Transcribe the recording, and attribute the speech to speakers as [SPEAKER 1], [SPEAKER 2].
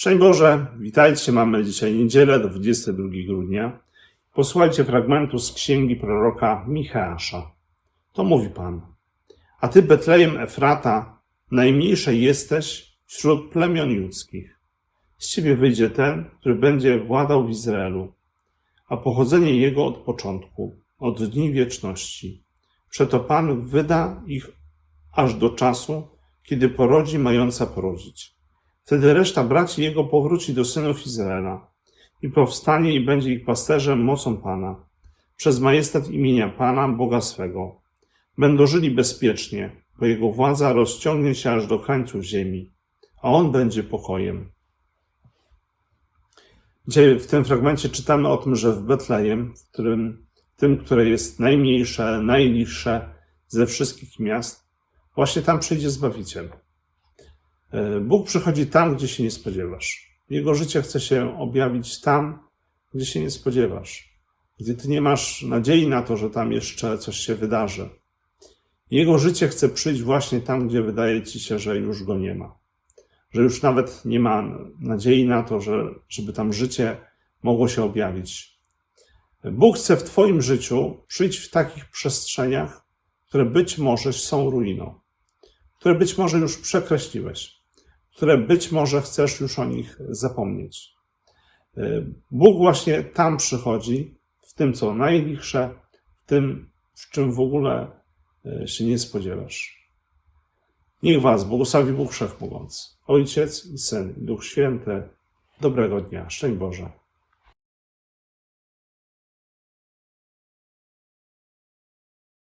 [SPEAKER 1] Szczęść Boże, witajcie, mamy dzisiaj niedzielę, 22 grudnia. Posłuchajcie fragmentu z księgi proroka Micheasza. To mówi Pan. A ty, Betlejem Efrata, najmniejsze jesteś wśród plemion ludzkich. Z ciebie wyjdzie ten, który będzie władał w Izraelu, a pochodzenie jego od początku, od dni wieczności. Przeto Pan wyda ich aż do czasu, kiedy porodzi mająca porodzić. Wtedy reszta braci jego powróci do synów Izraela i powstanie i będzie ich pasterzem mocą Pana, przez majestat imienia Pana, Boga swego. Będą żyli bezpiecznie, bo jego władza rozciągnie się aż do krańców ziemi, a on będzie pokojem. Dzisiaj w tym fragmencie czytamy o tym, że w Betlejem, w którym, tym, które jest najmniejsze, najniższe ze wszystkich miast, właśnie tam przyjdzie Zbawiciel. Bóg przychodzi tam, gdzie się nie spodziewasz. Jego życie chce się objawić tam, gdzie się nie spodziewasz. Gdy ty nie masz nadziei na to, że tam jeszcze coś się wydarzy. Jego życie chce przyjść właśnie tam, gdzie wydaje ci się, że już go nie ma. Że już nawet nie ma nadziei na to, że, żeby tam życie mogło się objawić. Bóg chce w Twoim życiu przyjść w takich przestrzeniach, które być może są ruiną, które być może już przekreśliłeś, które być może chcesz już o nich zapomnieć. Bóg właśnie tam przychodzi, w tym co najlichsze, w tym, w czym w ogóle się nie spodziewasz. Niech Was błogosławi Bóg Wszechmogący, Ojciec i Syn i Duch Święty. Dobrego dnia. Szczęść Boże.